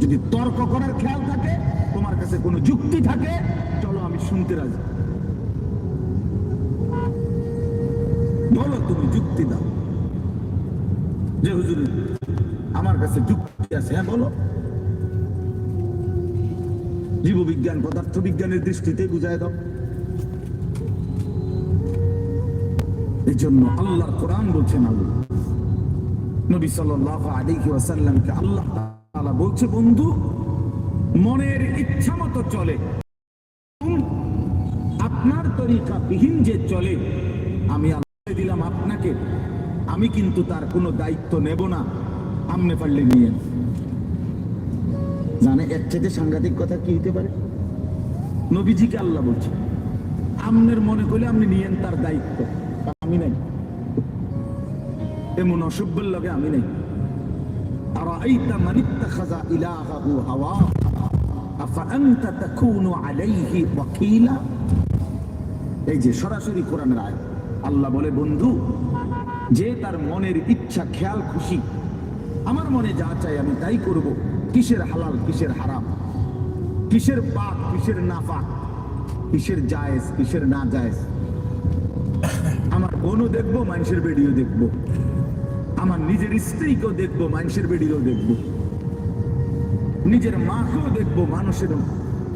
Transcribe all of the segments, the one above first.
যদি তর্ক করার খেয়াল থাকে, তোমার কাছে কোনো যুক্তি থাকে, চলো আমি শুনতে রাজি। বলো তুমি যুক্তি দাও। যে হুজুর, আমার কাছে যুক্তি আছে হ্যাঁ বলো। জীববিজ্ঞান পদার্থ বিজ্ঞানের দৃষ্টিতে বুঝায় দাও। এই জন্য আল্লাহর কোরআন বলছেন আল্লাহ নবী সাল্লাল্লাহু আলাইহি ওয়াসাল্লামকে আল্লাহ বলছে, বন্ধু, মনের ইচ্ছা মতো চলে। আপনার তরিকা বিহীন যে চলে, আমি আল্লাহ দিলাম আপনাকে, আমি কিন্তু তার কোনো দায়িত্ব নেব না। আমনে পারলে নিয়ে জানে এর চাইতে সাংঘাতিক কথা কি হতে পারে? নবীজিকে আল্লাহ বলছে, আমনের মনে করলে আপনি নিয়েন তার দায়িত্ব, আমি নাই। এমন অসভ্যের লগে আমি নেই। আর খাজা হাওয়া এই যে সরাসরি আল্লাহ বলে, বন্ধু, যে তার মনের ইচ্ছা, খেয়াল, খুশি, আমার মনে যা চাই আমি তাই করব। কিসের হালাল, কিসের হারাম? কিসের পাক কিসের নাফাক? কিসের জায়েজ, কিসের না জায়েজ আমার বোনও দেখব, মানুষের বেডিও দেখব। আমার নিজের স্ত্রীকেও দেখব, মানুষের বেডিও দেখব। নিজের মাকেও দেখব, মানুষের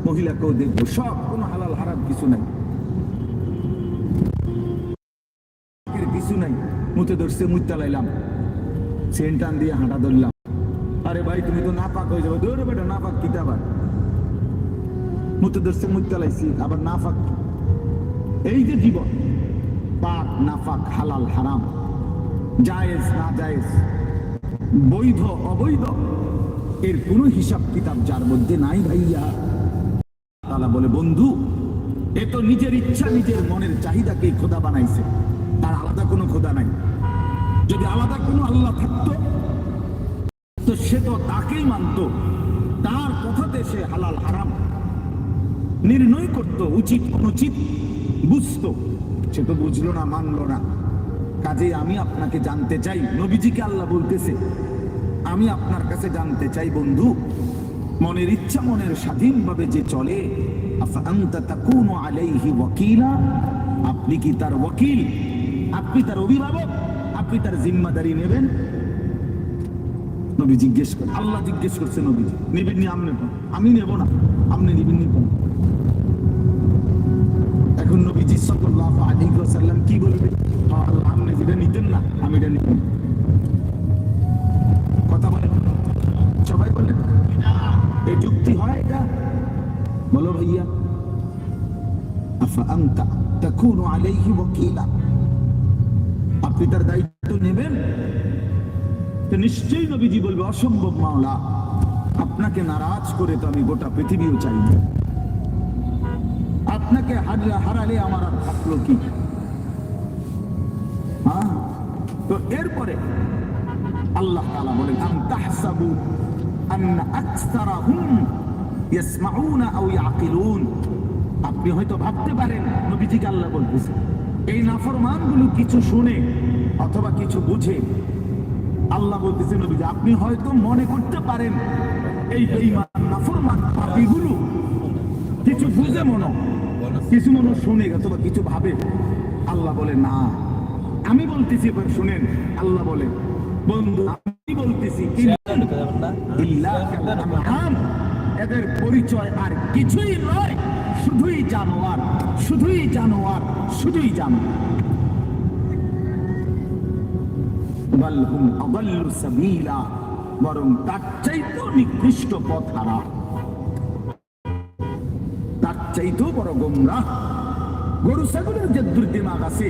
মহিলাকেও দেখব। সব কোনো হালাল হারাম কিছু নাই। কিছু নাই। মুতে ধরছে মুইতা লাইলাম সেন্টান দিয়ে হাঁটা ধরলাম। আরে ভাই, তুমি তো নাপাক হয়ে যাবে। দৌড়ে বেটা, নাপাক কিতাবার মুতে ধরছে মুইতা লাইছি আবার নাফাক এই যে জীবন, পাক নাফাক হালাল, হারাম। জায়েজ না জায়েজ, বৈধ, অবৈধ, এর কোনো হিসাব কিতাব যার মধ্যে নাই ভাইয়া। তালা বলে, বন্ধু, এ তো নিজের ইচ্ছা, নিজের মনের চাহিদাকে খোদা বানাইছে, তার আলাদা কোনো খোদা নাই। যদি আলাদা কোনো আল্লাহ থাকতো, তো সে তো তাকেই মানত, তার কথাতে সে হালাল, হারাম, নির্ণয় করত, উচিত, অনুচিত, বুঝতো। সে তো বুঝলো না, মানলো না। কাজে আমি আপনাকে জানতে চাই। নবীজিকে আল্লাহ বলতেছে, আমি আপনার কাছে জানতে চাই বন্ধু, মনের ইচ্ছা, মনের স্বাধীনভাবে যে চলে আলাইহি আপনি কি তার ওয়াকিল? আপনি তার অভিভাবক? আপনি তার জিম্মাদারি নেবেন? নবী জিজ্ঞেস করে, আল্লাহ জিজ্ঞেস করছে নবীজি, নিবেন নি আমনে আমি নেব না, আপনি নিবেন নি? এখন নবীজি সাল্লাল্লাহু আলাইহি ওয়াসাল্লাম কি বলবে? আপনি নিতেন না, আমি এটা নিব। কথা বলেন। সবাই বলেন। এই যুক্তি হয় এটা? বলো ভাইয়া। আপনি তার দায়িত্ব নেবেন? তো নিশ্চয়ই নবীজি বলবে, অসম্ভব মাওলা, আপনাকে নারাজ করে তো আমি গোটা পৃথিবীও চাই না। আপনাকে হারালে আমার আর থাকল কি হ্যাঁ তো এরপরে আল্লাহ তাআলা বলেন আম তাহসাবু আন্না আকসারাহুম ইয়াসমাউনা আও ইয়াকিলুন আপনি হয়তো ভাবতে পারেন নবীজিকে আল্লাহ বলতেছে? এই নাফরমানগুলো কিছু শুনে অথবা কিছু বুঝে আল্লাহ বলতেছে নবীজি, আপনি হয়তো মনে করতে পারেন, এই বেঈমান নাফরমান পাপীগুলো কিছু বুঝে মনো, কিছু মনে শুনে অথবা কিছু ভাবে। আল্লাহ বলে, না। আমি বলতেছি, এবার শুনেন, আল্লাহ বলে, বন্ধু এদের পরিচয় আর কিছুই নয়, শুধুই জানোয়ার শুধুই জানোয়ার, শুধুই বরং তার চাইতেও নিকৃষ্ট পথ হারা তার চাইতেও বড় গোমরা গরু, ছাগলের যে দুর্দিমাগ আছে